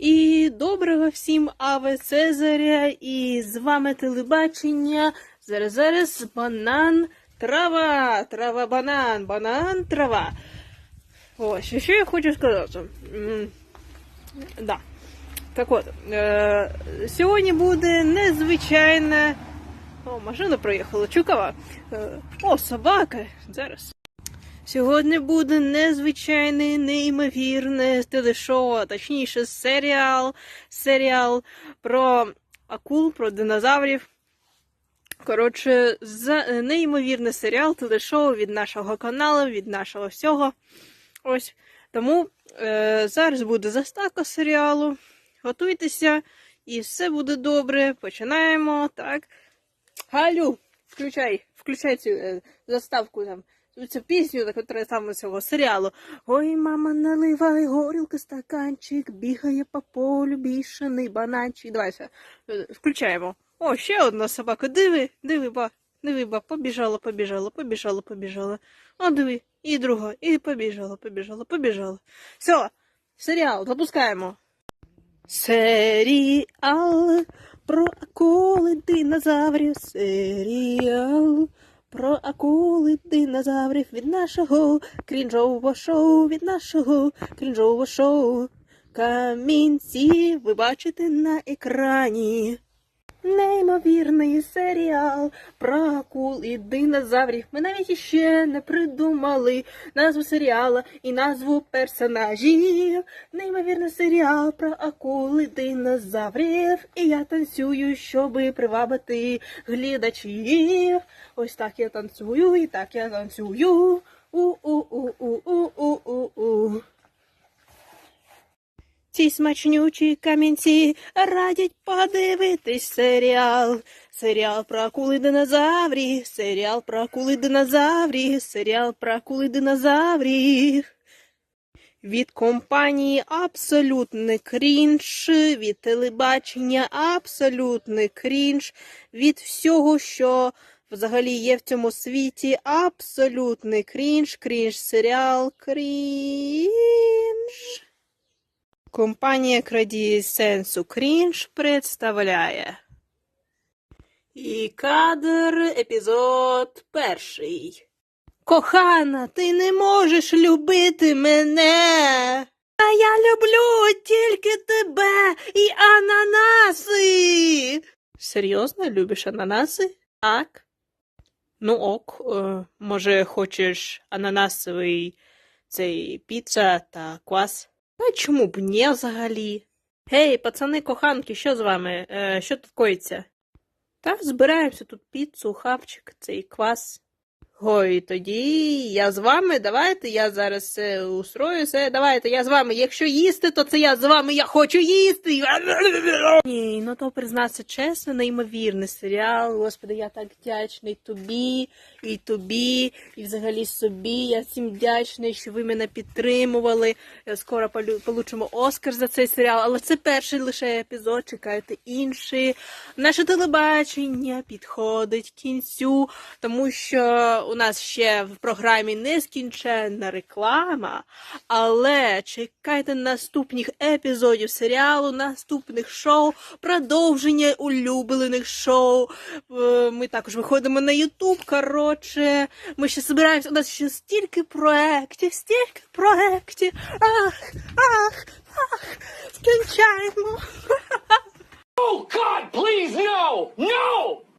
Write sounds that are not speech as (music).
І доброго всім Аве Цезаря, і з вами телебачення. Зараз зараз банан, трава, трава, банан, банан, трава. Ось, що я хочу сказати. Да. Так от, е- сьогодні буде незвичайне. О, машина проїхала, чукава. Е- о, собака. Зараз. Сьогодні буде незвичайне, неймовірне телешоу, точніше серіал, серіал про акул, про динозаврів. Коротше, неймовірний серіал, телешоу від нашого каналу, від нашого всього. Ось. Тому е, зараз буде заставка серіалу. Готуйтеся, і все буде добре. Починаємо. Так. Галю, включай, включай цю е, заставку там. Цю пісню, котра саме цього серіалу. Ой, мама, наливай горілки стаканчик, бігає по полю бішений бананчик. Давай е, включаємо. О, ще одна собака. Диви, диви, ба, диви, ба, побіжала, побіжала, побіжала, побіжала. О, диви, і друга, і побіжала, побіжала, побіжала. Все, серіал, запускаємо. Серіал про акули динозаврів. Серіал про акули динозаврів від нашого крінжового шоу, від нашого крінжового шоу. Камінці ви бачите на екрані. Неймовірний серіал про акул і динозаврів. Ми навіть іще не придумали назву серіала і назву персонажів. Неймовірний серіал про акул і динозаврів. І я танцюю, щоби привабити глядачів. Ось так я танцюю, і так я танцюю. У-у-у-у-у-у-у-у. Ці смачнючі камінці радять подивитись серіал. Серіал про акули динозаврів, серіал про акули динозаврів, серіал про акули динозаврів. Від компанії абсолютний крінж, від телебачення абсолютний крінж, від всього, що взагалі є в цьому світі, абсолютний крінж, крінж серіал, крінж. Компанія Крадії Сенсу Крінж представляє. І кадр епізод перший. Кохана, ти не можеш любити мене. А я люблю тільки тебе і ананаси. Серйозно любиш ананаси? Так. Ну ок, е, може, хочеш ананасовий цей піца та квас? А чому б ні взагалі? Гей, пацани коханки, що з вами? Е, що тут коїться? Та збираємося тут піцу, хавчик, цей квас. Ой, тоді я з вами, давайте, я зараз все устрою, все, давайте, я з вами. Якщо їсти, то це я з вами, я хочу їсти. Ні, ну то признатися чесно, неймовірний серіал. Господи, я так вдячний тобі, і тобі, і взагалі собі. Я всім вдячний, що ви мене підтримували. Е, Скоро получимо Оскар за цей серіал, але це перший лише епізод. Чекайте інший. Наше телебачення підходить кінцю, тому що у нас ще в програмі нескінченна реклама. Але чекайте наступних епізодів серіалу, наступних шоу, продовження улюблених шоу. Е, Ми також виходимо на Ютуб. Коротше, ми ще збираємося. У нас ще стільки проєктів, стільки проєктів. Ах, ах, ах, скінчаємо. (laughs) Oh God, please no! No!